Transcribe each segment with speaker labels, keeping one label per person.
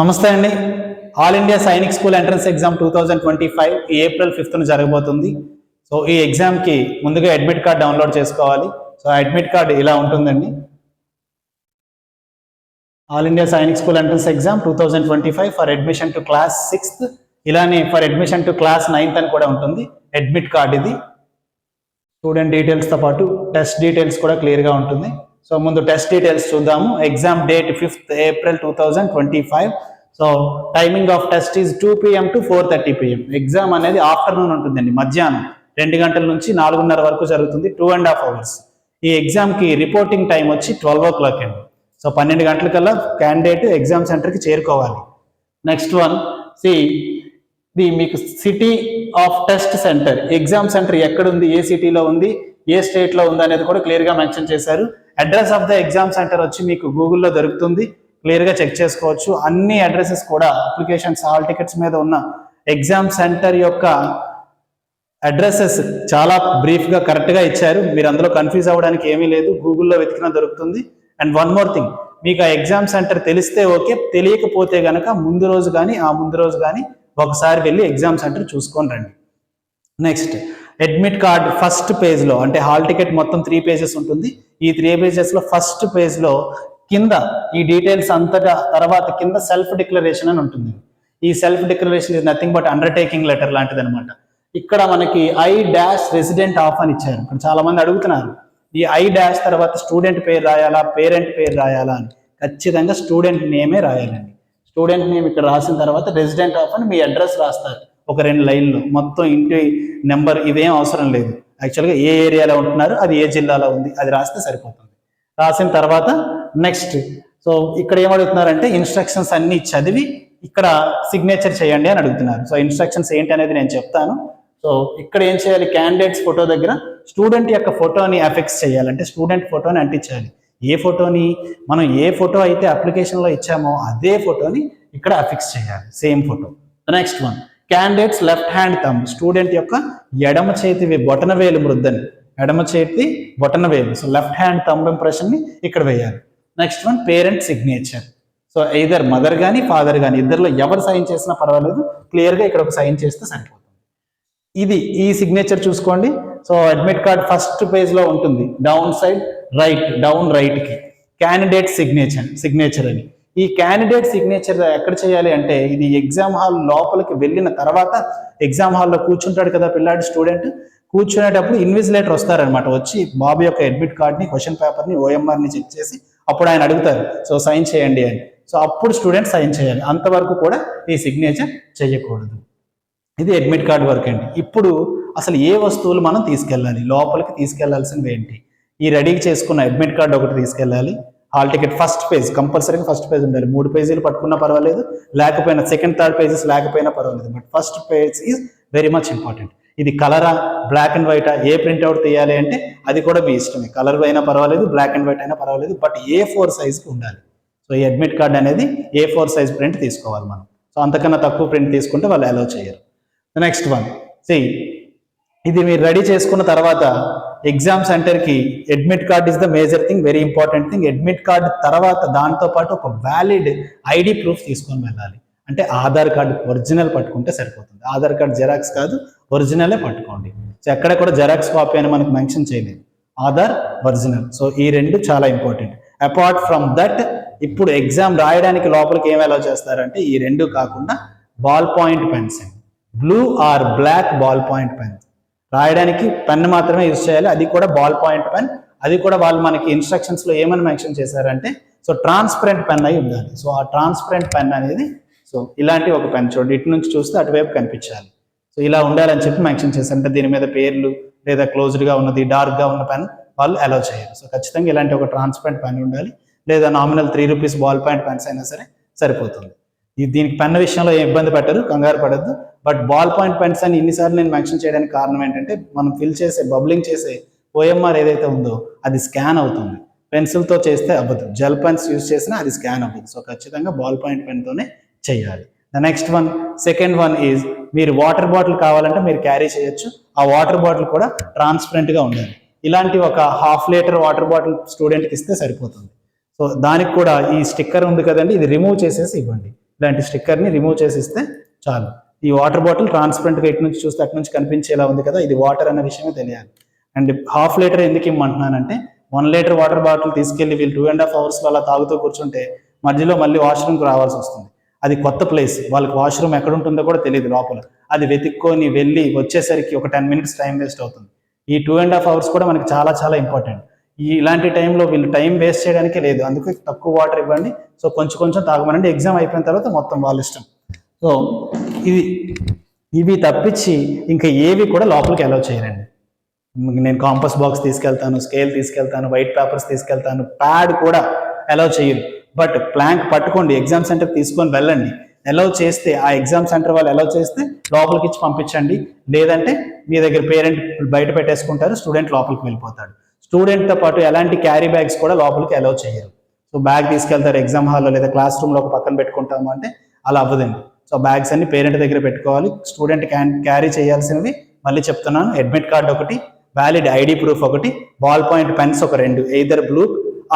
Speaker 1: నమస్తే అండి. All India Sainik school entrance exam two thousand twenty five ఈ April ఫిఫ్త్న జరగబోతుంది. సో ఈ ఎగ్జామ్కి ముందుగా అడ్మిట్ కార్డ్ డౌన్లోడ్ చేసుకోవాలి. సో అడ్మిట్ కార్డ్ ఇలా ఉంటుందండి. All India Sainik school entrance exam two thousand twenty five for admission to class sixth. ఇలానే for admission to class ninth అని కూడా ఉంటుంది. అడ్మిట్ కార్డ్ ఇది. స్టూడెంట్ డీటెయిల్స్తో పాటు టెస్ట్ డీటెయిల్స్ కూడా క్లియర్గా ఉంటుంది. సో ముందు టెస్ట్ డీటెయిల్స్ చూద్దాము. Exam date fifth April two thousand twenty five so timing of test is two PM to four thirty PM exam అనేది ఆఫ్టర్నూన్ ఉంటుందండి మధ్యాహ్నం. రెండు గంటల నుంచి నాలుగున్నర వరకు జరుగుతుంది టూ అండ్ హాఫ్ అవర్స్ ఈ ఎగ్జామ్కి రిపోర్టింగ్ టైం వచ్చి ట్వెల్వ్ ఓ క్లాక్ అండి. సో పన్నెండు గంటలకల్లా క్యాండిడేట్ ఎగ్జామ్ సెంటర్కి చేరుకోవాలి. నెక్స్ట్ వన్ సి ది మీకు city of test centre exam centre ఎక్కడ ఉంది ఏ సిటీలో ఉంది ఏ స్టేట్లో ఉంది అనేది కూడా క్లియర్గా మెన్షన్ చేశారు. Address of the exam centre వచ్చి మీకు గూగుల్లో దొరుకుతుంది. క్లియర్గా చెక్ చేసుకోవచ్చు. అన్ని అడ్రసెస్ కూడా అప్లికేషన్స్ హాల్ టికెట్స్ మీద ఉన్న ఎగ్జామ్ సెంటర్ యొక్క అడ్రసెస్ చాలా బ్రీఫ్గా కరెక్ట్గా ఇచ్చారు. మీరు అందులో కన్ఫ్యూజ్ అవ్వడానికి ఏమీ లేదు. గూగుల్లో వెతికినా దొరుకుతుంది. అండ్ వన్ మోర్ థింగ్ మీకు ఆ ఎగ్జామ్ సెంటర్ తెలిస్తే ఓకే తెలియకపోతే గనక ముందు రోజు కానీ ఆ ముందు రోజు కానీ ఒకసారి వెళ్ళి ఎగ్జామ్ సెంటర్ చూసుకొని రండి. నెక్స్ట్ అడ్మిట్ కార్డ్ ఫస్ట్ పేజ్లో అంటే హాల్ టికెట్ మొత్తం త్రీ పేజెస్ ఉంటుంది. ఈ త్రీ పేజెస్లో ఫస్ట్ పేజ్లో కింద ఈ డీటెయిల్స్ అంతటా తర్వాత కింద సెల్ఫ్ డిక్లరేషన్ అని ఉంటుంది. ఈ self declaration is nothing but undertaking letter లాంటిది అనమాట ఇక్కడ మనకి ఐ డాష్ రెసిడెంట్ ఆఫ్ అని ఇచ్చారు. ఇక్కడ చాలా మంది అడుగుతున్నారు. ఈ ఐ డాష్ తర్వాత స్టూడెంట్ పేరు రాయాలా పేరెంట్ పేరు రాయాలా అని. ఖచ్చితంగా స్టూడెంట్ నేమే రాయాలండి. స్టూడెంట్ నేమ్ ఇక్కడ రాసిన తర్వాత రెసిడెంట్ ఆఫ్ అని మీ అడ్రస్ రాస్తారు. ఒక రెండు లైన్లు. మొత్తం ఇంటి నెంబర్ ఇదేం అవసరం లేదు. యాక్చువల్గా ఏ ఏరియాలో ఉంటున్నారు అది ఏ జిల్లాలో ఉంది అది రాస్తే సరిపోతుంది. రాసిన తర్వాత నెక్స్ట్ సో ఇక్కడ ఏమడుగుతున్నారంటే ఇన్స్ట్రక్షన్స్ అన్ని చదివి ఇక్కడ సిగ్నేచర్ చేయండి అని అడుగుతున్నారు. సో ఇన్స్ట్రక్షన్స్ ఏంటి అనేది నేను చెప్తాను. సో ఇక్కడ ఏం చేయాలి? క్యాండిడేట్స్ ఫోటో దగ్గర స్టూడెంట్ యొక్క ఫోటోని అఫెక్స్ చేయాలి. అంటే స్టూడెంట్ ఫోటోని అంటించాలి. ఏ ఫోటోని మనం ఏ ఫోటో అయితే అప్లికేషన్లో ఇచ్చామో అదే ఫోటోని ఇక్కడ అఫిక్స్ చేయాలి. Same photo. Next one candidate's left hand thumb student యొక్క ఎడమ చేతి బొటన వేలు మృద్దని. ఎడమ చేతి బొటన వేలు. సో లెఫ్ట్ హ్యాండ్ థంబ్ ఇంప్రెషన్ని ఇక్కడ వేయాలి. Next one parent signature so either mother కానీ ఫాదర్ కానీ ఇద్దరిలో ఎవరు సైన్ చేసినా పర్వాలేదు. క్లియర్గా ఇక్కడ ఒక సైన్ చేస్తే సరిపోతుంది. ఇది ఈ సిగ్నేచర్ చూసుకోండి. సో అడ్మిట్ కార్డ్ ఫస్ట్ పేజ్లో ఉంటుంది. డౌన్ సైడ్ రైట్ డౌన్ రైట్కి క్యాండిడేట్ సిగ్నేచర్ సిగ్నేచర్ అని. ఈ క్యాండిడేట్ సిగ్నేచర్ ఎక్కడ చేయాలి అంటే ఇది ఎగ్జామ్ హాల్ లోపలికి వెళ్ళిన తర్వాత ఎగ్జామ్ హాల్లో కూర్చుంటాడు కదా పిల్లాడి స్టూడెంట్ కూర్చునేటప్పుడు ఇన్విజిలేటర్ వస్తారనమాట వచ్చి బాబు యొక్క అడ్మిట్ కార్డ్ని క్వశ్చన్ పేపర్ని ఓఎంఆర్ని చెక్ చేసి అప్పుడు ఆయన అడుగుతారు. సో సైన్ చేయండి అని. సో అప్పుడు స్టూడెంట్ సైన్ చేయాలి. అంతవరకు కూడా ఈ సిగ్నేచర్ చేయకూడదు. ఇది అడ్మిట్ కార్డ్ వర్క్ అండి ఇప్పుడు అసలు ఏ వస్తువులు మనం తీసుకెళ్ళాలి? లోపలికి తీసుకెళ్ళాల్సినవి ఏంటి? ఈ రెడీ చేసుకున్న అడ్మిట్ కార్డ్ ఒకటి తీసుకెళ్ళాలి. హాల్ టికెట్ ఫస్ట్ పేజ్ కంపల్సరీగా ఫస్ట్ పేజ్ ఉండాలి. మూడు పేజీలు పట్టుకున్నా పర్వాలేదు. లేకపోయినా సెకండ్ థర్డ్ పేజెస్ లేకపోయినా పర్వాలేదు. But first page is very much important. ఇది కలరా బ్లాక్ అండ్ వైటా ఏ ప్రింట్అవుట్ తీయాలి అంటే అది కూడా మీ ఇష్టమే. కలర్ అయినా పర్వాలేదు బ్లాక్ అండ్ వైట్ అయినా పర్వాలేదు బట్ ఏ ఫోర్ సైజ్కి ఉండాలి. సో ఈ అడ్మిట్ కార్డ్ అనేది ఏ ఫోర్ సైజ్ ప్రింట్ తీసుకోవాలి మనం. సో అంతకన్నా తక్కువ ప్రింట్ తీసుకుంటే వాళ్ళు అలౌ చేయరు. Next one. సి ఇది మీరు రెడీ చేసుకున్న తర్వాత ఎగ్జామ్ సెంటర్కి admit card is the major thing very important thing admit card తర్వాత దాంతో పాటు ఒక వ్యాలిడ్ ఐడి ప్రూఫ్ తీసుకొని వెళ్ళాలి. అంటే ఆధార్ కార్డు ఒరిజినల్ పట్టుకుంటే సరిపోతుంది. ఆధార్ కార్డ్ జెరాక్స్ కాదు ఒరిజినలే పట్టుకోండి. సో ఎక్కడ కూడా జెరాక్స్ కాపీ అని మనకు మెన్షన్ చేయలేదు. ఆధార్ ఒరిజినల్ సో ఈ రెండు చాలా ఇంపార్టెంట్ అపార్ట్ ఫ్రమ్ దట్ ఇప్పుడు ఎగ్జామ్ రాయడానికి లోపలికి ఏం అలౌ చేస్తారంటే ఈ రెండు కాకుండా బాల్ పాయింట్ పెన్స్ అండి blue or black ball point pens రాయడానికి పెన్ మాత్రమే యూజ్ చేయాలి. అది కూడా బాల్ పాయింట్ పెన్. అది కూడా వాళ్ళు మనకి ఇన్స్ట్రక్షన్స్లో ఏమైనా ఏమని మెన్షన్ చేశారంటే సో ట్రాన్స్పరెంట్ పెన్ అయి ఉండాలి. సో ఆ ట్రాన్స్పరెంట్ పెన్ అనేది సో ఇలాంటి ఒక పెన్ చూడండి. ఇటు నుంచి చూస్తే అటువైపు కనిపించాలి. సో ఇలా ఉండాలని చెప్పి మెన్షన్ చేశారు. అంటే దీని మీద పేర్లు లేదా క్లోజ్డ్గా ఉన్నది డార్క్గా ఉన్న పెన్ వాళ్ళు అలౌ చేయరు. సో ఖచ్చితంగా ఇలాంటి ఒక ట్రాన్స్పరెంట్ పెన్ ఉండాలి. లేదా nominal three rupees ball point pens అయినా సరే సరిపోతుంది. దీనికి పెన్ విషయంలో ఏం ఇబ్బంది పెట్టరు కంగారు పడద్దు. బట్ బాల్ పాయింట్ పెన్స్ అని ఇన్నిసార్లు నేను మెన్షన్ చేయడానికి కారణం ఏంటంటే మనం ఫిల్ చేసే బబ్లింగ్ చేసే ఓఎంఆర్ ఏదైతే ఉందో అది స్కాన్ అవుతుంది. పెన్సిల్తో చేస్తే అవ్వదు. జెల్ పెన్స్ యూజ్ చేసినా అది స్కాన్ అవ్వదు. సో ఖచ్చితంగా బాల్ పాయింట్ పెన్తోనే చేయాలి. The next one second one is మీరు వాటర్ బాటిల్ కావాలంటే మీరు క్యారీ చేయొచ్చు. ఆ వాటర్ బాటిల్ కూడా ట్రాన్స్పరెంట్గా ఉండాలి. ఇలాంటి ఒక హాఫ్ లీటర్ వాటర్ బాటిల్ స్టూడెంట్కి ఇస్తే సరిపోతుంది. సో దానికి కూడా ఈ స్టిక్కర్ ఉంది కదండి ఇది రిమూవ్ చేసేసి ఇవ్వండి. ఇలాంటి స్టిక్కర్ని రిమూవ్ చేసి ఇస్తే చాలు. ఈ వాటర్ బాటిల్ ట్రాన్స్పరెంట్గా ఇటు నుంచి చూస్తే అటు నుంచి కనిపించేలా ఉంది కదా ఇది వాటర్ అనే విషయమే తెలియాలి. అండ్ హాఫ్ లీటర్ ఎందుకు ఇమ్మంటున్నానంటే వన్ లీటర్ వాటర్ బాటిల్ తీసుకెళ్ళి వీళ్ళు టూ అండ్ హాఫ్ అవర్స్లో అలా తాగుతూ కూర్చుంటే మధ్యలో మళ్ళీ వాష్రూమ్కి రావాల్సి వస్తుంది. అది కొత్త ప్లేస్ వాళ్ళకి వాష్రూమ్ ఎక్కడ ఉంటుందో కూడా తెలియదు లోపల. అది వెతుక్కొని వెళ్ళి వచ్చేసరికి ఒక టెన్ మినిట్స్ టైం వేస్ట్ అవుతుంది. ఈ టూ అండ్ హాఫ్ అవర్స్ కూడా మనకి చాలా చాలా ఇంపార్టెంట్ ఈ ఇలాంటి టైంలో వీళ్ళు టైం వేస్ట్ చేయడానికి లేదు. అందుకే తక్కువ వాటర్ ఇవ్వండి. సో కొంచెం కొంచెం తాగమనండి. ఎగ్జామ్ అయిపోయిన తర్వాత మొత్తం వాళ్ళ ఇష్టం. సో ఇవి ఇవి తప్పించి ఇంకా ఏవి కూడా లోపలికి అలౌ చేయరండి. నేను కాంపస్ బాక్స్ తీసుకెళ్తాను స్కేల్ తీసుకెళ్తాను వైట్ పేపర్స్ తీసుకెళ్తాను ప్యాడ్ కూడా అలౌ చేయరు. బట్ ప్లాంక్ పట్టుకోండి ఎగ్జామ్ సెంటర్ తీసుకొని వెళ్ళండి. అలౌ చేస్తే ఆ ఎగ్జామ్ సెంటర్ వాళ్ళు అలౌ చేస్తే లోపలికి ఇచ్చి పంపించండి. లేదంటే మీ దగ్గర పేరెంట్ బయట పెట్టేసుకుంటారు స్టూడెంట్ లోపలికి వెళ్ళిపోతాడు. స్టూడెంట్తో పాటు ఎలాంటి క్యారీ బ్యాగ్స్ కూడా లోపలికి అలౌ చేయరు. సో బ్యాగ్ తీసుకెళ్తారు ఎగ్జామ్ హాల్లో లేదా క్లాస్ రూమ్లో ఒక పక్కన పెట్టుకుంటాము అంటే అలా అవ్వదండి. సో బ్యాగ్స్ అన్ని పేరెంట్ దగ్గర పెట్టుకోవాలి. స్టూడెంట్ క్యాన్ క్యారీ చేయాల్సినవి మళ్ళీ చెప్తున్నాను. అడ్మిట్ కార్డ్ ఒకటి వ్యాలిడ్ ఐడి ప్రూఫ్ ఒకటి బాల్ పాయింట్ పెన్స్ ఒక రెండు ఎయిదర్ బ్లూ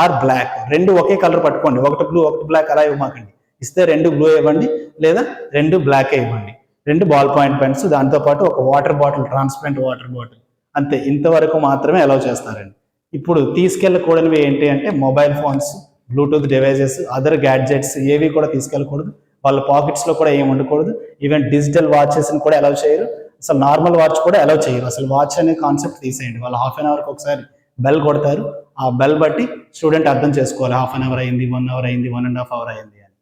Speaker 1: ఆర్ బ్లాక్ రెండు ఒకే కలర్ పట్టుకోండి. ఒకటి బ్లూ ఒకటి బ్లాక్ అలా ఇవ్వమాకండి. ఇస్తే రెండు బ్లూ ఇవ్వండి లేదా రెండు బ్లాక్ ఇవ్వండి. రెండు బాల్ పాయింట్ పెన్స్ దాంతోపాటు ఒక water bottle transparent water bottle అంతే. ఇంతవరకు మాత్రమే అలౌ చేస్తారండి. ఇప్పుడు తీసుకెళ్ళకూడనివి ఏంటి అంటే mobile phones bluetooth devices other gadgets ఏవి కూడా తీసుకెళ్ళకూడదు. వాళ్ళ పాకెట్స్లో కూడా ఏమి ఉండకూడదు. ఈవెన్ డిజిటల్ వాచెస్ని కూడా అలౌ చేయరు. అసలు నార్మల్ వాచ్ కూడా అలౌ చేయరు. అసలు వాచ్ అనే కాన్సెప్ట్ తీసేయండి. వాళ్ళు హాఫ్ అన్ అవర్కి ఒకసారి బెల్ కొడతారు. ఆ బెల్ బట్టి స్టూడెంట్ అర్థం చేసుకోవాలి. హాఫ్ అన్ అవర్ అయింది వన్ అవర్ అయింది వన్ అండ్ హాఫ్ అవర్ అయింది అని.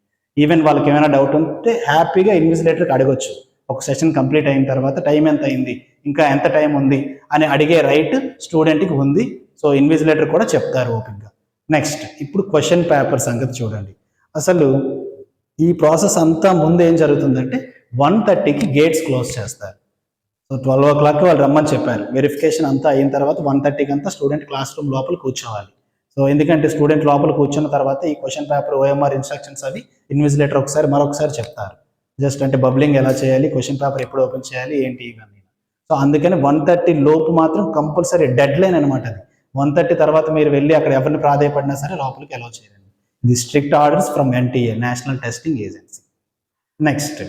Speaker 1: ఈవెన్ వాళ్ళకి ఏమైనా డౌట్ ఉంటే హ్యాపీగా ఇన్విజిలేటర్కి అడగొచ్చు. ఒక సెషన్ కంప్లీట్ అయిన తర్వాత టైం ఎంత అయింది? ఇంకా ఎంత టైం ఉంది? అని అడిగే రైట్ స్టూడెంట్కి ఉంది. సో ఇన్విజిలేటర్ కూడా చెప్తారు ఓపెన్గా నెక్స్ట్ ఇప్పుడు క్వశ్చన్ పేపర్ సంగతి చూడండి. అసలు ఈ ప్రాసెస్ అంతా ముందు ఏం జరుగుతుందంటే వన్ థర్టీకి గేట్స్ క్లోజ్ చేస్తారు. సో ట్వెల్వ్ ఓ క్లాక్కి వాళ్ళు రమ్మని చెప్పారు. వెరిఫికేషన్ అంతా అయిన తర్వాత వన్ థర్టీకి అంతా స్టూడెంట్ క్లాస్ రూమ్ లోపల కూర్చోవాలి. సో ఎందుకంటే స్టూడెంట్ లోపల కూర్చున్న తర్వాత ఈ క్వశ్చన్ పేపర్ ఓఎంఆర్ ఇన్స్ట్రక్షన్స్ అవి ఇన్విజిలేటర్ ఒకసారి మరొకసారి చెప్తారు. జస్ట్ అంటే బబ్లింగ్ ఎలా చేయాలి క్వశ్చన్ పేపర్ ఎప్పుడు ఓపెన్ చేయాలి ఏంటి ఇవన్నీ. సో అందుకని వన్ థర్టీ లోపు మాత్రం కంపల్సరీ డెడ్ లైన్ అనమాట అది. వన్ థర్టీ తర్వాత మీరు వెళ్ళి అక్కడ ఎవరిని ప్రాధాయపడినా సరే లోపలికి అలౌ చేయాలి the strict orders from NTA national testing agency next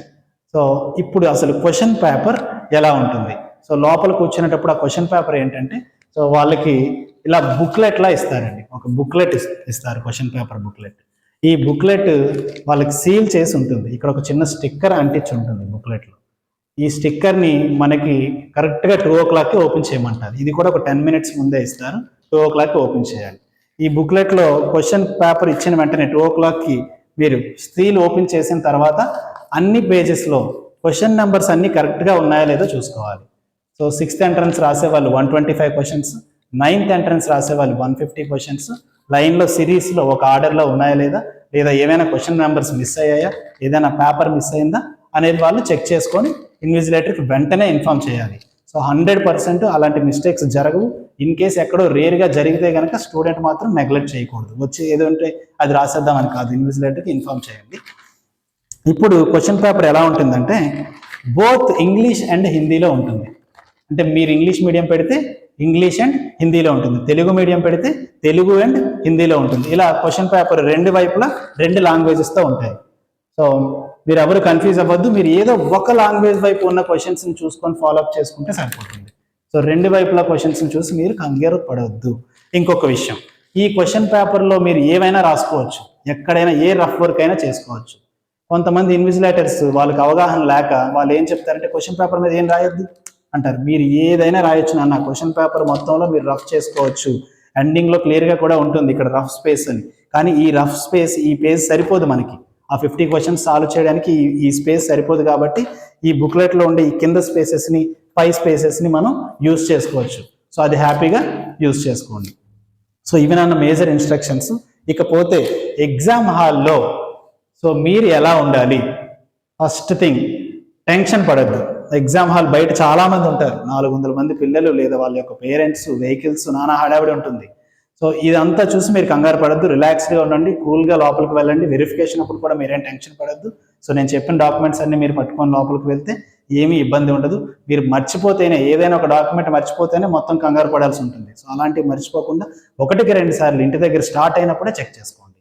Speaker 1: so ఇప్పుడు అసలు క్వశ్చన్ పేపర్ ఎలా ఉంటుంది? సో లోపల కూర్చునేటప్పుడు ఆ క్వశ్చన్ పేపర్ ఏంటంటే సో వాళ్ళకి ఇలా బుక్లెట్లా ఇస్తారండి. ఒక బుక్లెట్ ఇస్తారు క్వశ్చన్ పేపర్ బుక్లెట్ ఈ బుక్లెట్ వాళ్ళకి సీల్ చేసి ఉంటుంది. ఇక్కడ ఒక చిన్న స్టిక్కర్ అంటించి ఉంటుంది బుక్లెట్లో ఈ స్టిక్కర్ని మనకి కరెక్ట్గా టూ ఓ క్లాక్కి ఓపెన్ చేయమంటారు. ఇది కూడా ఒక టెన్ మినిట్స్ ముందే ఇస్తారు. టూ ఓ క్లాక్కి ఓపెన్ చేయాలి. ఈ బుక్లెట్లో క్వశ్చన్ పేపర్ ఇచ్చిన వెంటనే టూ ఓ క్లాక్కి మీరు స్త్రీలు ఓపెన్ చేసిన తర్వాత అన్ని పేజెస్లో క్వశ్చన్ నెంబర్స్ అన్ని కరెక్ట్గా ఉన్నాయో లేదో చూసుకోవాలి. సో సిక్స్త్ ఎంట్రన్స్ రాసేవాళ్ళు one twenty five questions ninth entrance రాసేవాళ్ళు వన్ ఫిఫ్టీ క్వశ్చన్స్. లైన్లో సిరీస్లో ఒక ఆర్డర్లో ఉన్నాయా లేదా లేదా ఏమైనా క్వశ్చన్ నెంబర్స్ మిస్ అయ్యాయా ఏదైనా పేపర్ మిస్ అయిందా అనేది వాళ్ళు చెక్ చేసుకొని ఇన్విజిలేటర్కి వెంటనే ఇన్ఫామ్ చేయాలి. సో హండ్రెడ్ పర్సెంట్ అలాంటి మిస్టేక్స్ జరగవు. ఇన్ కేస్ ఎక్కడో రేర్గా జరిగితే కనుక స్టూడెంట్ మాత్రం నెగ్లెక్ట్ చేయకూడదు. వచ్చి ఏదో ఉంటే అది రాసేద్దామని కాదు. ఇన్విజిలేటర్కి ఇన్ఫామ్ చేయండి. ఇప్పుడు క్వశ్చన్ పేపర్ ఎలా ఉంటుందంటే బోత్ ఇంగ్లీష్ అండ్ హిందీలో ఉంటుంది. అంటే మీరు ఇంగ్లీష్ మీడియం పెడితే ఇంగ్లీష్ అండ్ హిందీలో ఉంటుంది. తెలుగు మీడియం పెడితే తెలుగు అండ్ హిందీలో ఉంటుంది. ఇలా క్వశ్చన్ పేపర్ రెండు వైపులా రెండు లాంగ్వేజెస్తో ఉంటాయి. సో మీరు ఎవరు కన్ఫ్యూజ్ అవ్వద్దు. మీరు ఏదో ఒక లాంగ్వేజ్ వైపు ఉన్న క్వశ్చన్స్ని చూసుకొని ఫాలో అప్ చేసుకుంటే సరిపోతుంది. సో రెండు వైపుల క్వశ్చన్స్ని చూసి మీరు కంగారు పడవద్దు ఇంకొక విషయం. ఈ క్వశ్చన్ పేపర్లో మీరు ఏవైనా రాసుకోవచ్చు. ఎక్కడైనా ఏ రఫ్ వర్క్ అయినా చేసుకోవచ్చు. కొంతమంది ఇన్విజిలేటర్స్ వాళ్ళకి అవగాహన లేక వాళ్ళు ఏం చెప్తారంటే క్వశ్చన్ పేపర్ మీద ఏం రాయొద్దు? అంటారు. మీరు ఏదైనా రాయొచ్చు నాన్న క్వశ్చన్ పేపర్ మొత్తంలో మీరు రఫ్ చేసుకోవచ్చు. ఎండింగ్లో క్లియర్గా కూడా ఉంటుంది ఇక్కడ రఫ్ స్పేస్ అని. కానీ ఈ రఫ్ స్పేస్ ఈ పేజ్ సరిపోదు మనకి. ఆ ఫిఫ్టీ క్వశ్చన్స్ సాల్వ్ చేయడానికి ఈ ఈ స్పేస్ సరిపోదు కాబట్టి ఈ బుక్లెట్లో ఉండే ఈ కింద స్పేసెస్ని పై స్పేసెస్ని మనం యూస్ చేసుకోవచ్చు. సో అది హ్యాపీగా యూస్ చేసుకోండి. సో ఇవి అన్న మేజర్ ఇన్స్ట్రక్షన్స్ ఇకపోతే ఎగ్జామ్ హాల్లో సో మీరు ఎలా ఉండాలి? ఫస్ట్ థింగ్ టెన్షన్ పడద్దు. ఎగ్జామ్ హాల్ బయట చాలా మంది ఉంటారు. నాలుగు వందల మంది పిల్లలు లేదా వాళ్ళ యొక్క పేరెంట్స్ వెహికల్స్ నానా హడావిడి ఉంటుంది. సో ఇదంతా చూసి మీరు కంగారు పడద్దు. రిలాక్స్గా ఉండండి. కూల్గా లోపలికి వెళ్ళండి. వెరిఫికేషన్ అప్పుడు కూడా మీరేం టెన్షన్ పడద్దు. సో నేను చెప్పిన డాక్యుమెంట్స్ అన్ని మీరు పట్టుకొని లోపలికి వెళ్తే ఏమీ ఇబ్బంది ఉండదు. మీరు మర్చిపోతేనే ఏదైనా ఒక డాక్యుమెంట్ మర్చిపోతేనే మొత్తం కంగారు పడాల్సి ఉంటుంది. సో అలాంటివి మర్చిపోకుండా ఒకటికి రెండు సార్లు ఇంటి దగ్గర స్టార్ట్ అయినప్పుడే చెక్ చేసుకోండి.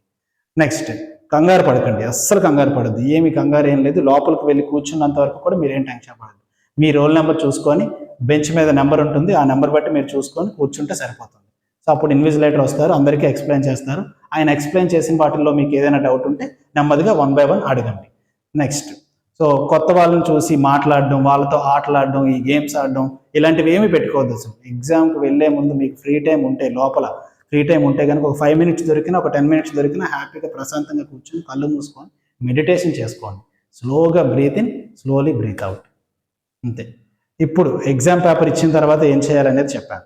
Speaker 1: నెక్స్ట్ కంగారు పడకండి. అస్సలు కంగారు పడద్దు. ఏమి కంగారు ఏం లేదు. లోపలికి వెళ్ళి కూర్చున్నంత వరకు కూడా మీరేం టెన్షన్ పడదు మీ రోల్ నెంబర్ చూసుకొని బెంచ్ మీద నెంబర్ ఉంటుంది. ఆ నెంబర్ బట్టి మీరు చూసుకొని కూర్చుంటే సరిపోతుంది. సో అప్పుడు ఇన్విజిలేటర్ వస్తారు. అందరికీ ఎక్స్ప్లెయిన్ చేస్తారు. ఆయన ఎక్స్ప్లెయిన్ చేసిన వాటిల్లో మీకు ఏదైనా డౌట్ ఉంటే నెమ్మదిగా వన్ బై వన్ అడగండి. నెక్స్ట్ సో కొత్త వాళ్ళని చూసి మాట్లాడడం వాళ్ళతో ఆటలాడడం ఈ గేమ్స్ ఆడడం ఇలాంటివి ఏమి పెట్టుకోవద్దు అసలు. ఎగ్జామ్కి వెళ్ళే ముందు మీకు ఫ్రీ టైం ఉంటే లోపల ఫ్రీ టైం ఉంటే కనుక ఒక ఫైవ్ మినిట్స్ దొరికినా ఒక టెన్ మినిట్స్ దొరికినా హ్యాపీగా ప్రశాంతంగా కూర్చొని కళ్ళు మూసుకొని మెడిటేషన్ చేసుకోండి. స్లోగా breathe in slowly breathe out. అంతే. ఇప్పుడు ఎగ్జామ్ పేపర్ ఇచ్చిన తర్వాత ఏం చేయాలనేది చెప్పాను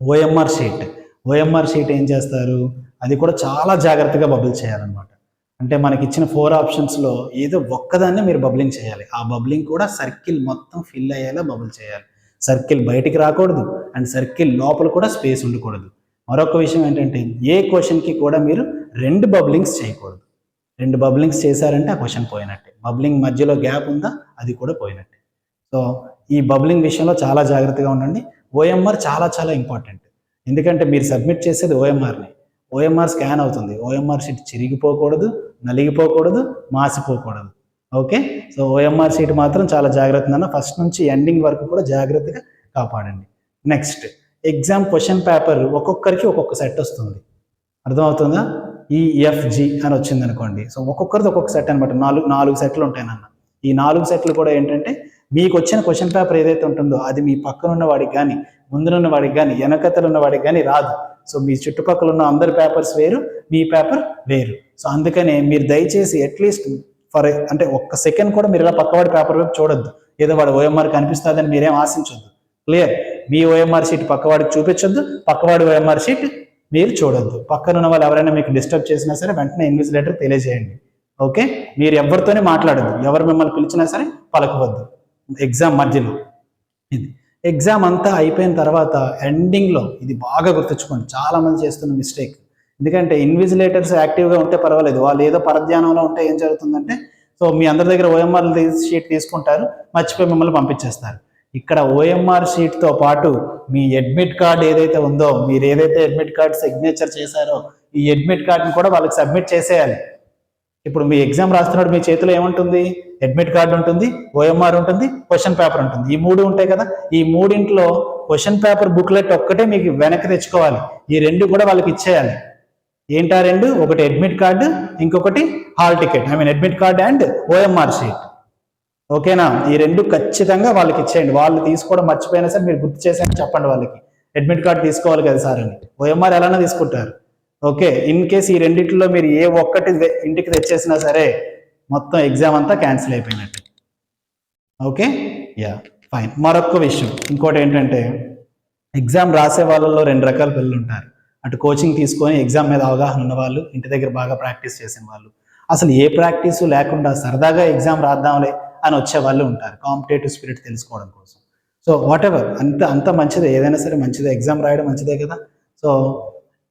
Speaker 1: ఓఎంఆర్ షీట్. ఓఎంఆర్ షీట్ ఏం చేస్తారు? అది కూడా చాలా జాగ్రత్తగా బబుల్ చేయాలన్నమాట. అంటే మనకి ఇచ్చిన ఫోర్ ఆప్షన్స్లో ఏదో ఒక్కదాన్నే మీరు బబ్లింగ్ చేయాలి. ఆ బబ్లింగ్ కూడా సర్కిల్ మొత్తం ఫిల్ అయ్యేలా బబుల్ చేయాలి. సర్కిల్ బయటికి రాకూడదు అండ్ సర్కిల్ లోపల కూడా స్పేస్ ఉండకూడదు. మరొక విషయం ఏంటంటే ఏ క్వశ్చన్కి కూడా మీరు రెండు బబ్లింగ్స్ చేయకూడదు. రెండు బబ్లింగ్స్ చేశారంటే ఆ క్వశ్చన్ పోయినట్టే. బబ్లింగ్ మధ్యలో గ్యాప్ ఉందా? అది కూడా పోయినట్టే. సో ఈ బబ్లింగ్ విషయంలో చాలా జాగ్రత్తగా ఉండండి. ఓఎంఆర్ చాలా చాలా ఇంపార్టెంట్ ఎందుకంటే మీరు సబ్మిట్ చేసేది ఓఎంఆర్ని ఓఎంఆర్ స్కాన్ అవుతుంది. ఓఎంఆర్ షీట్ చిరిగిపోకూడదు నలిగిపోకూడదు మాసిపోకూడదు. ఓకే? సో ఓఎంఆర్ షీట్ మాత్రం చాలా జాగ్రత్తగా ఫస్ట్ నుంచి ఎండింగ్ వరకు కూడా జాగ్రత్తగా కాపాడండి. నెక్స్ట్ ఎగ్జామ్ క్వశ్చన్ పేపర్ ఒక్కొక్కరికి ఒక్కొక్క సెట్ వస్తుంది. అర్థమవుతుందా? ఈ ఎఫ్జి అని వచ్చింది అనుకోండి సో ఒక్కొక్కరిది ఒక్కొక్క సెట్ అనమాట నాలుగు నాలుగు సెట్లు ఉంటాయి నాన్న. ఈ నాలుగు సెట్లు కూడా ఏంటంటే మీకు వచ్చిన క్వశ్చన్ పేపర్ ఏదైతే ఉంటుందో అది మీ పక్కనున్న వాడికి కానీ ముందునున్న వాడికి కానీ వెనకతలు ఉన్న వాడికి కానీ రాదు. సో మీ చుట్టుపక్కల ఉన్న అందరి పేపర్స్ వేరు మీ పేపర్ వేరు. సో అందుకనే మీరు దయచేసి అట్లీస్ట్ ఫర్ అంటే ఒక్క సెకండ్ కూడా మీరు ఇలా పక్కవాడి పేపర్ వైపు చూడొద్దు. ఏదో వాడు ఓఎంఆర్ కనిపిస్తుందని మీరేం ఆశించొద్దు. క్లియర్ మీ ఓఎంఆర్ షీట్ పక్కవాడికి చూపించొద్దు పక్కవాడి ఓఎంఆర్ షీట్ మీరు చూడొద్దు. పక్కన ఉన్న వాళ్ళు ఎవరైనా మీకు డిస్టర్బ్ చేసినా సరే వెంటనే ఇంగ్లీష్ లెటర్ తెలియజేయండి. ఓకే మీరు ఎవరితోనే మాట్లాడద్దు. ఎవరు మిమ్మల్ని పిలిచినా సరే పలకవద్దు. ఎగ్జామ్ మధ్యలో. ఇది. ఎగ్జామ్ అంతా అయిపోయిన తర్వాత ఎండింగ్లో ఇది బాగా గుర్తుంచుకోండి. చాలామంది చేస్తున్న మిస్టేక్ ఎందుకంటే ఇన్విజిలేటర్స్ యాక్టివ్గా ఉంటే పర్వాలేదు. వాళ్ళు ఏదో పరధ్యానంలో ఉంటే ఏం జరుగుతుందంటే సో మీ అందరి దగ్గర ఓఎంఆర్ షీట్ తీసుకుంటారు మర్చిపోయి మిమ్మల్ని పంపించేస్తారు. ఇక్కడ ఓఎంఆర్ షీట్తో పాటు మీ అడ్మిట్ కార్డ్ ఏదైతే ఉందో మీరు ఏదైతే అడ్మిట్ కార్డ్ సిగ్నేచర్ చేశారో ఈ అడ్మిట్ కార్డ్ని కూడా వాళ్ళకి సబ్మిట్ చేసేయాలి. ఇప్పుడు మీ ఎగ్జామ్ రాస్తున్నప్పుడు మీ చేతిలో ఏముంటుంది? అడ్మిట్ కార్డు ఉంటుంది ఓఎంఆర్ ఉంటుంది క్వశ్చన్ పేపర్ ఉంటుంది. ఈ మూడు ఉంటాయి కదా? ఈ మూడింట్లో క్వశ్చన్ పేపర్ బుక్లెట్ ఒక్కటే మీకు వెనక్కి తెచ్చుకోవాలి. ఈ రెండు కూడా వాళ్ళకి ఇచ్చేయాలి. ఏంటా రెండు? ఒకటి అడ్మిట్ కార్డు ఇంకొకటి hall ticket I mean admit card and OMR sheet ఓకేనా? ఈ రెండు ఖచ్చితంగా వాళ్ళకి ఇచ్చేయండి. వాళ్ళు తీసుకోవడం మర్చిపోయినా సరే మీరు గుర్తు చేసాక చెప్పండి వాళ్ళకి. అడ్మిట్ కార్డు తీసుకోవాలి కదా సార్ అని. ఓఎంఆర్ ఎలానో తీసుకుంటారు. ఓకే ఇన్ కేస్ ఈ రెండిట్లో మీరు ఏ ఒక్కటి ఇంటికి తెచ్చేసినా సరే మొత్తం ఎగ్జామ్ అంతా క్యాన్సిల్ అయిపోయినట్టు. ఓకే? యా ఫైన్ మరొక విషయం ఇంకోటి ఏంటంటే ఎగ్జామ్ రాసే వాళ్ళలో రెండు రకాల పిల్లలు ఉంటారు. అటు కోచింగ్ తీసుకొని ఎగ్జామ్ మీద అవగాహన ఉన్న వాళ్ళు ఇంటి దగ్గర బాగా ప్రాక్టీస్ చేసిన వాళ్ళు. అసలు ఏ ప్రాక్టీస్ లేకుండా సరదాగా ఎగ్జామ్ రాద్దాంలే అని వచ్చే వాళ్ళు ఉంటారు కాంపిటేటివ్ స్పిరిట్ తెలుసుకోవడం కోసం. సో వాట్ ఎవర్ అంత అంత మంచిదే ఏదైనా సరే మంచిదే ఎగ్జామ్ రాయడం మంచిదే కదా. సో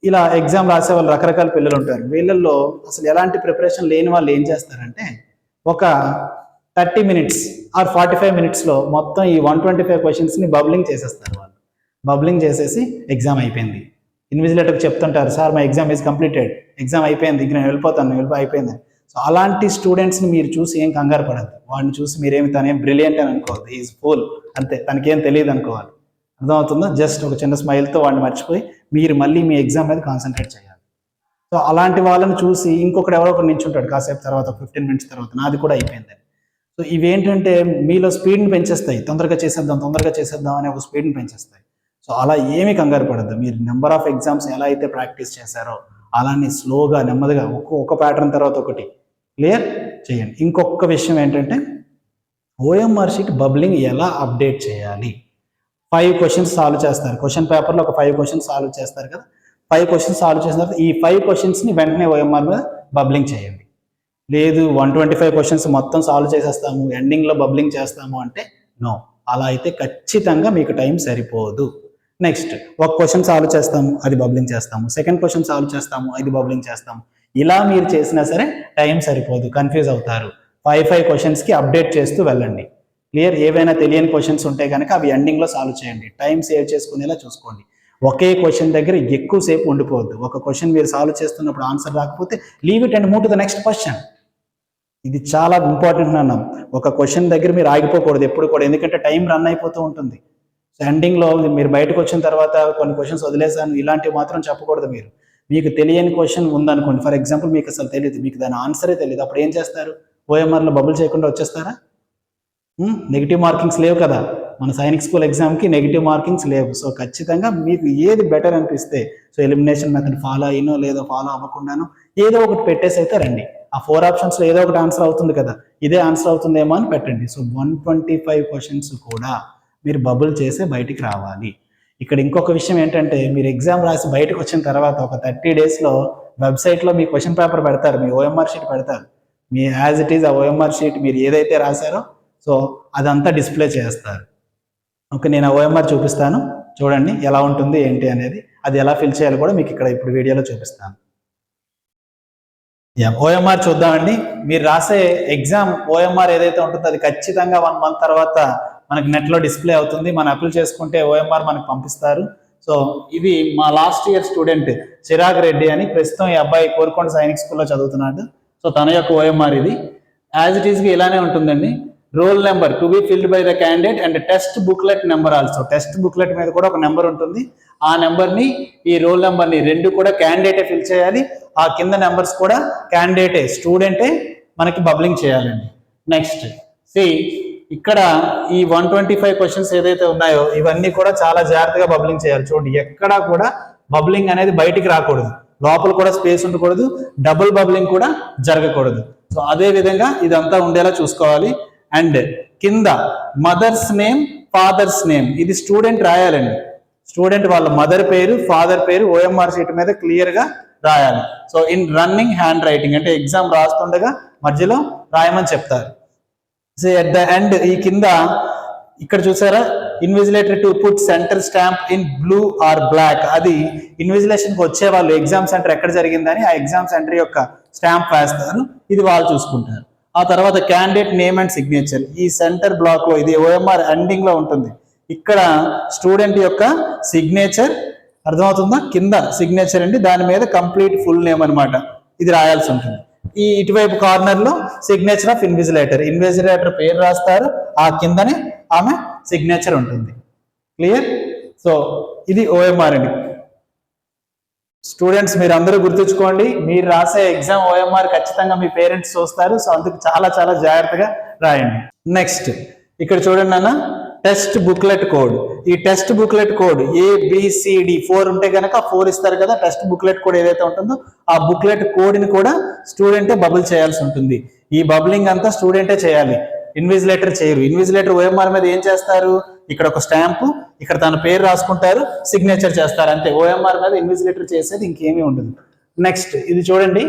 Speaker 1: ఇలా ఎగ్జామ్ రాసే వాళ్ళు రకరకాల పిల్లలు ఉంటారు. వీళ్ళల్లో అసలు ఎలాంటి ప్రిపరేషన్ లేని వాళ్ళు ఏం చేస్తారంటే ఒక thirty minutes or forty five మినిట్స్లో మొత్తం ఈ వన్ ట్వంటీ ఫైవ్ క్వశ్చన్స్ని బబ్లింగ్ చేసేస్తారు వాళ్ళు. బబ్లింగ్ చేసేసి ఎగ్జామ్ అయిపోయింది. ఇన్విజిలేటర్కి చెప్తుంటారు sir my exam is completed exam అయిపోయింది. ఇంక నేను వెళ్ళిపోతాను. వెళ్ళిపో అయిపోయింది. సో అలాంటి స్టూడెంట్స్ని మీరు చూసి ఏం కంగారు పడద్దు. వాడిని చూసి మీరేమి తనేం బ్రిలియంట్ అని అనుకోవద్దు. ఈజ్ ఫుల్ అంతే. తనకేం తెలియదు అనుకోవాలి. అర్థమవుతుందా? జస్ట్ ఒక చిన్న స్మైల్తో వాడిని మర్చిపోయి మీరు మళ్ళీ మీ ఎగ్జామ్ మీద కాన్సన్ట్రేట్ చేయాలి. సో అలాంటి వాళ్ళని చూసి ఇంకొకటి ఎవరో ఒకరు నించుంటాడు కాసేపు తర్వాత ఫిఫ్టీన్ మినిట్స్ తర్వాత నాది కూడా అయిపోయిందని సో ఇవేంటంటే మీలో స్పీడ్ని పెంచేస్తాయి. తొందరగా చేసేద్దాం తొందరగా చేసేద్దాం అనే ఒక స్పీడ్ని పెంచేస్తాయి. సో అలా ఏమీ కంగారు పడద్దు. మీరు నెంబర్ ఆఫ్ ఎగ్జామ్స్ ఎలా అయితే ప్రాక్టీస్ చేశారో అలానే స్లోగా నెమ్మదిగా ఒక్క ఒక ప్యాటర్న్ తర్వాత ఒకటి క్లియర్ చేయండి. ఇంకొక విషయం ఏంటంటే ఓఎంఆర్ షీట్ బబ్లింగ్ ఎలా అప్డేట్ చేయాలి? ఫైవ్ క్వశ్చన్స్ సాల్వ్ చేస్తారు. క్వశ్చన్ పేపర్లో ఒక ఫైవ్ క్వశ్చన్స్ సాల్వ్ చేస్తారు కదా. ఫైవ్ క్వశ్చన్స్ సాల్వ్ చేసిన తర్వాత ఈ ఫైవ్ క్వశ్చన్స్ని వెంటనే ఓఎంఆర్ మీద బబ్లింగ్ చేయండి. లేదు వన్ ట్వంటీ ఫైవ్ క్వశ్చన్స్ మొత్తం సాల్వ్ చేసేస్తాము ఎండింగ్లో బబ్లింగ్ చేస్తాము అంటే నో అలా అయితే ఖచ్చితంగా మీకు టైం సరిపోదు. నెక్స్ట్ ఒక క్వశ్చన్ సాల్వ్ చేస్తాము అది బబ్లింగ్ చేస్తాము. సెకండ్ క్వశ్చన్ సాల్వ్ చేస్తాము అది బబ్లింగ్ చేస్తాము. ఇలా మీరు చేసినా సరే టైం సరిపోదు. కన్ఫ్యూజ్ అవుతారు. ఫైవ్ ఫైవ్ క్వశ్చన్స్కి అప్డేట్ చేస్తూ వెళ్ళండి. క్లియర్ ఏవైనా తెలియని క్వశ్చన్స్ ఉంటే కనుక అవి ఎండింగ్లో సాల్వ్ చేయండి. టైం సేవ్ చేసుకునేలా చూసుకోండి. ఒకే క్వశ్చన్ దగ్గర ఎక్కువసేపు ఉండిపోవద్దు. ఒక క్వశ్చన్ మీరు సాల్వ్ చేస్తున్నప్పుడు ఆన్సర్ రాకపోతే leave it and move to the next question ఇది చాలా ఇంపార్టెంట్ అన్నాం. ఒక క్వశ్చన్ దగ్గర మీరు ఆగిపోకూడదు ఎప్పుడు కూడా ఎందుకంటే టైం రన్ అయిపోతూ ఉంటుంది. సో ఎండింగ్లో మీరు బయటకు వచ్చిన తర్వాత కొన్ని క్వశ్చన్స్ వదిలేసాను ఇలాంటివి మాత్రం చెప్పకూడదు మీరు. మీకు తెలియని క్వశ్చన్ ఉందనుకోండి. ఫర్ ఎగ్జాంపుల్ మీకు అసలు తెలియదు మీకు దాని ఆన్సరే తెలియదు అప్పుడు ఏం చేస్తారు? ఓఎంఆర్లో బబుల్ చేయకుండా వచ్చేస్తారా? నెగిటివ్ మార్కింగ్స్ లేవు కదా. మన సైనిక్ స్కూల్ ఎగ్జామ్కి నెగిటివ్ మార్కింగ్స్ లేవు. సో ఖచ్చితంగా మీకు ఏది బెటర్ అనిపిస్తే సో ఎలిమినేషన్ మెథడ్ ఫాలో అయినో లేదో ఫాలో అవ్వకుండానో ఏదో ఒకటి పెట్టేసి అయితే రండి. ఆ ఫోర్ ఆప్షన్స్లో ఏదో ఒకటి ఆన్సర్ అవుతుంది కదా. ఇదే ఆన్సర్ అవుతుందేమో అని పెట్టండి. So one twenty five questions కూడా మీరు బబుల్ చేసే బయటికి రావాలి. ఇక్కడ ఇంకొక విషయం ఏంటంటే మీరు ఎగ్జామ్ రాసి బయటకు వచ్చిన తర్వాత ఒక థర్టీ డేస్లో వెబ్సైట్లో మీ క్వశ్చన్ పేపర్ పెడతారు మీ ఓఎంఆర్ షీట్ పెడతారు. మీ యాజ్ ఇట్ ఈజ్ ఆ ఓఎంఆర్ షీట్ మీరు ఏదైతే రాశారో సో అదంతా డిస్ప్లే చేస్తారు. ఓకే నేను ఆ ఓఎంఆర్ చూపిస్తాను. చూడండి ఎలా ఉంటుంది ఏంటి అనేది. అది ఎలా ఫిల్ చేయాలో కూడా మీకు ఇక్కడ ఇప్పుడు వీడియోలో చూపిస్తాను. యా ఓఎంఆర్ చూద్దామండి. మీరు రాసే ఎగ్జామ్ ఓఎంఆర్ ఏదైతే ఉంటుందో అది ఖచ్చితంగా వన్ మంత్ తర్వాత మనకి నెట్లో డిస్ప్లే అవుతుంది. మనం అప్లై చేసుకుంటే ఓఎంఆర్ మనకు పంపిస్తారు. సో ఇది మా last year student Chirag Reddy అని ప్రస్తుతం ఈ అబ్బాయి కోరుకొండ సైనిక్ స్కూల్లో చదువుతున్నాడు. సో తన యొక్క ఓఎంఆర్ ఇది. యాజ్ ఇట్ ఈస్గా ఇలానే ఉంటుందండి. Roll number to be filled by the candidate and test booklet number also test booklet మీద కూడా ఒక నెంబర్ ఉంటుంది. ఆ నెంబర్ని ఈ రోల్ నెంబర్ని రెండు కూడా క్యాండిడేటే ఫిల్ చేయాలి. ఆ కింద నెంబర్స్ కూడా క్యాండిడేటే స్టూడెంటే మనకి బబ్లింగ్ చేయాలండి. నెక్స్ట్ సి ఇక్కడ ఈ వన్ ట్వంటీ ఫైవ్ క్వశ్చన్స్ ఏదైతే ఉన్నాయో ఇవన్నీ కూడా చాలా జాగ్రత్తగా బబ్లింగ్ చేయాలి. చూడండి ఎక్కడా కూడా బబ్లింగ్ అనేది బయటికి రాకూడదు. లోపల కూడా స్పేస్ ఉండకూడదు. డబుల్ బబ్లింగ్ కూడా జరగకూడదు. సో అదే విధంగా ఇదంతా ఉండేలా చూసుకోవాలి. అండ్ కింద మదర్స్ నేమ్ ఫాదర్స్ నేమ్. ఇది స్టూడెంట్ రాయాలండి. స్టూడెంట్ వాళ్ళ మదర్ పేరు ఫాదర్ పేరు ఓఎంఆర్ షీట్ మీద క్లియర్గా రాయాలి. So in running hand writing అంటే ఎగ్జామ్ రాస్తుండగా మధ్యలో రాయమని చెప్తారు. సో ఎట్ ద ఎండ్ ఈ కింద ఇక్కడ చూసారా? Invigilator to put centre stamp in blue or black అది ఇన్విజిలేషన్ వచ్చే వాళ్ళు ఎగ్జామ్ సెంటర్ ఎక్కడ జరిగిందని ఆ ఎగ్జామ్ సెంటర్ యొక్క స్టాంప్ వేస్తారు. ఇది వాళ్ళు చూసుకుంటారు. ఆ తర్వాత క్యాండిడేట్ నేమ్ అండ్ సిగ్నేచర్ ఈ సెంటర్ బ్లాక్లో ఇది ఓఎంఆర్ ఎండింగ్లో ఉంటుంది. ఇక్కడ స్టూడెంట్ యొక్క సిగ్నేచర్ అర్థమవుతుందా? కింద సిగ్నేచర్ అండి. దాని మీద కంప్లీట్ ఫుల్ నేమ్ అనమాట ఇది రాయాల్సి ఉంటుంది. ఈ ఇటువైపు కార్నర్లో సిగ్నేచర్ ఆఫ్ ఇన్విజిలేటర్ ఇన్విజిలేటర్ పేరు రాస్తారు. ఆ కిందనే ఆమె సిగ్నేచర్ ఉంటుంది. క్లియర్ సో ఇది ఓఎంఆర్ అండి. స్టూడెంట్స్ మీరు అందరూ గుర్తుంచుకోండి మీరు రాసే ఎగ్జామ్ ఓఎంఆర్ ఖచ్చితంగా మీ పేరెంట్స్ చూస్తారు సో అందుకు చాలా చాలా జాగ్రత్తగా రాయండి. నెక్స్ట్ ఇక్కడ చూడండి అన్న టెస్ట్ బుక్లెట్ కోడ్ ఈ test booklet code ABCD four ఉంటే కనుక ఫోర్ ఇస్తారు కదా టెస్ట్ బుక్లెట్ కోడ్ ఏదైతే ఉంటుందో ఆ బుక్లెట్ కోడ్ని కూడా స్టూడెంటే బబుల్ చేయాల్సి ఉంటుంది. ఈ బబులింగ్ అంతా స్టూడెంటే చేయాలి. ఇన్విజిలేటర్ చేయరు. ఇన్విజిలేటర్ ఓఎంఆర్ మీద ఏం చేస్తారు? ఇక్కడ ఒక స్టాంపు ఇక్కడ తన పేరు రాసుకుంటారు సిగ్నేచర్ చేస్తారు అంతే. ఓఎంఆర్ మీద ఇన్విజిలేటర్ చేసేది ఇంకేమీ ఉండదు. నెక్స్ట్ ఇది చూడండి.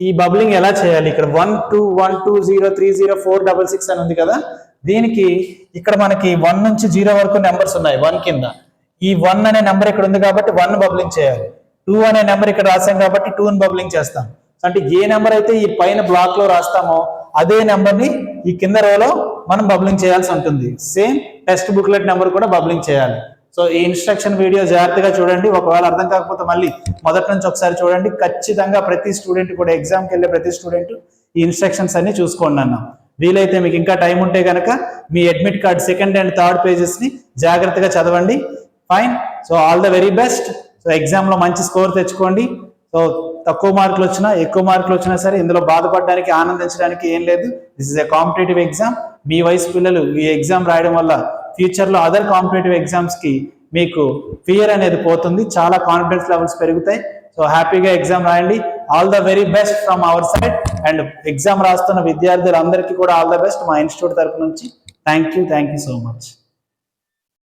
Speaker 1: ఈ బబ్లింగ్ ఎలా చేయాలి? ఇక్కడ one two one two zero three zero four double six అని ఉంది కదా? దీనికి ఇక్కడ మనకి వన్ నుంచి జీరో వరకు నెంబర్స్ ఉన్నాయి వన్ కింద. ఈ వన్ అనే నెంబర్ ఇక్కడ ఉంది కాబట్టి వన్ బబ్లింగ్ చేయాలి. టూ అనే నెంబర్ ఇక్కడ రాసాం కాబట్టి టూ బబ్లింగ్ చేస్తాం. అంటే ఏ నెంబర్ అయితే ఈ పైన బ్లాక్లో రాస్తామో అదే నెంబర్ని ఈ కింద రోలో మనం బబ్లింగ్ చేయాల్సి ఉంటుంది. సేమ్ టెక్స్ట్ బుక్లెట్ నెంబర్ కూడా బబ్లింగ్ చేయాలి. సో ఈ ఇన్స్ట్రక్షన్ వీడియో జాగ్రత్తగా చూడండి. ఒకవేళ అర్థం కాకపోతే మళ్ళీ మొదటి నుంచి ఒకసారి చూడండి. ఖచ్చితంగా ప్రతి స్టూడెంట్ కూడా ఎగ్జామ్కి వెళ్ళే ప్రతి స్టూడెంట్ ఈ ఇన్స్ట్రక్షన్స్ అన్ని చూసుకోండి అన్న. వీలైతే మీకు ఇంకా టైం ఉంటే కనుక మీ admit card second and third పేజెస్ని జాగ్రత్తగా చదవండి. Fine so all the very best so ఎగ్జామ్లో మంచి స్కోర్ తెచ్చుకోండి. సో తక్కువ మార్కులు వచ్చినా ఎక్కువ మార్కులు వచ్చినా సరే ఇందులో బాధపడడానికి ఆనందించడానికి ఏం లేదు. This is a competitive exam మీ వయసు పిల్లలు ఈ ఎగ్జామ్ రాయడం వల్ల ఫ్యూచర్లో అదర్ కాంపిటేటివ్ ఎగ్జామ్స్కి మీకు ఫియర్ అనేది పోతుంది. చాలా కాన్ఫిడెన్స్ లెవెల్స్ పెరుగుతాయి. సో హ్యాపీగా ఎగ్జామ్ రాయండి. All the very best from our side and exam రాస్తున్న విద్యార్థులందరికీ కూడా ఆల్ ద బెస్ట్ మా ఇన్స్టిట్యూట్ తరపు నుంచి. Thank you thank you so much